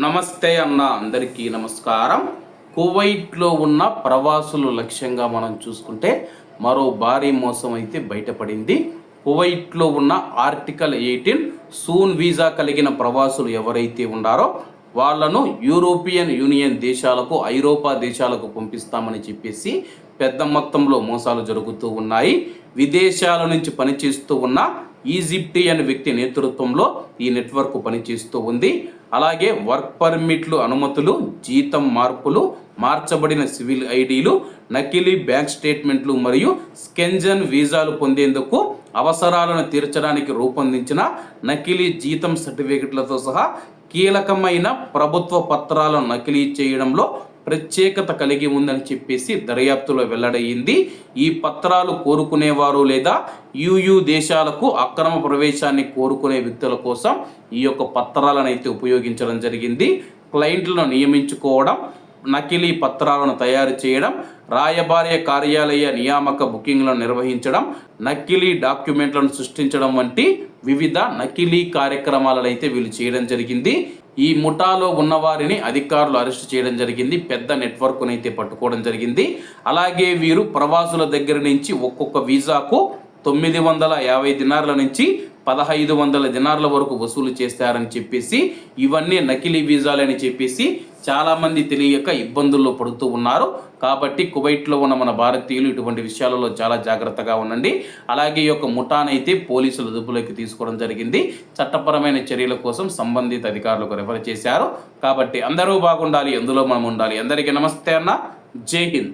నమస్తే అన్న అందరికీ నమస్కారం. కువైట్లో ఉన్న ప్రవాసులు లక్ష్యంగా మనం చూసుకుంటే మరో భారీ మోసం అయితే బయటపడింది. కువైట్లో ఉన్న ఆర్టికల్ ఎయిటీన్ సూన్ వీసా కలిగిన ప్రవాసులు ఎవరైతే ఉన్నారో వాళ్ళను యూరోపియన్ యూనియన్ దేశాలకు ఐరోపా దేశాలకు పంపిస్తామని చెప్పేసి పెద్ద మొత్తంలో మోసాలు జరుగుతూ ఉన్నాయి. విదేశాల నుంచి పనిచేస్తూ ఉన్న ఈజిప్టియన్ వ్యక్తి నేతృత్వంలో ఈ నెట్వర్క్ పనిచేస్తూ ఉంది. అలాగే వర్క్ పర్మిట్లు అనుమతులు జీతం మార్పులు మార్చబడిన సివిల్ ఐడీలు నకిలీ బ్యాంక్ స్టేట్మెంట్లు మరియు స్కెంజన్ వీసాలు పొందేందుకు అవసరాలను తీర్చడానికి రూపొందించిన నకిలీ జీతం సర్టిఫికెట్లతో సహా కీలకమైన ప్రభుత్వ పత్రాలను నకిలీ చేయడంలో ప్రత్యేకత కలిగి ఉందని చెప్పేసి దర్యాప్తులో వెల్లడయింది ఈ పత్రాలు కోరుకునేవారు లేదా యుయు దేశాలకు అక్రమ ప్రవేశాన్ని కోరుకునే వ్యక్తుల కోసం ఈ యొక్క పత్రాలను అయితే ఉపయోగించడం జరిగింది. క్లయింట్లను నియమించుకోవడం నకిలీ పత్రాలను తయారు చేయడం రాయబార్య కార్యాలయ నియామక బుకింగ్లను నిర్వహించడం నకిలీ డాక్యుమెంట్లను సృష్టించడం వంటి వివిధ నకిలీ కార్యక్రమాలను అయితే వీళ్ళు చేయడం జరిగింది. ఈ ముఠాలో ఉన్నవారిని అధికారులు అరెస్ట్ చేయడం జరిగింది. పెద్ద నెట్వర్క్ను అయితే పట్టుకోవడం జరిగింది. అలాగే వీరు ప్రవాసుల దగ్గర నుంచి ఒక్కొక్క వీసాకు తొమ్మిది వందల యాభై దినార్ల నుంచి పదహైదు వందల దినార్ల వరకు వసూలు చేస్తారని చెప్పేసి ఇవన్నీ నకిలీ వీసాలని చెప్పేసి చాలామంది తెలియక ఇబ్బందుల్లో పడుతూ ఉన్నారు. కాబట్టి కువైట్లో ఉన్న మన భారతీయులు ఇటువంటి విషయాలలో చాలా జాగ్రత్తగా ఉండండి. అలాగే ఈ యొక్క ముఠానైతే పోలీసులు అదుపులోకి తీసుకోవడం జరిగింది. చట్టపరమైన చర్యల కోసం సంబంధిత అధికారులకు రెఫర్ చేశారు. కాబట్టి అందరూ బాగుండాలి ఎందులో మనం ఉండాలి. అందరికీ నమస్తే అన్న. జై హింద్.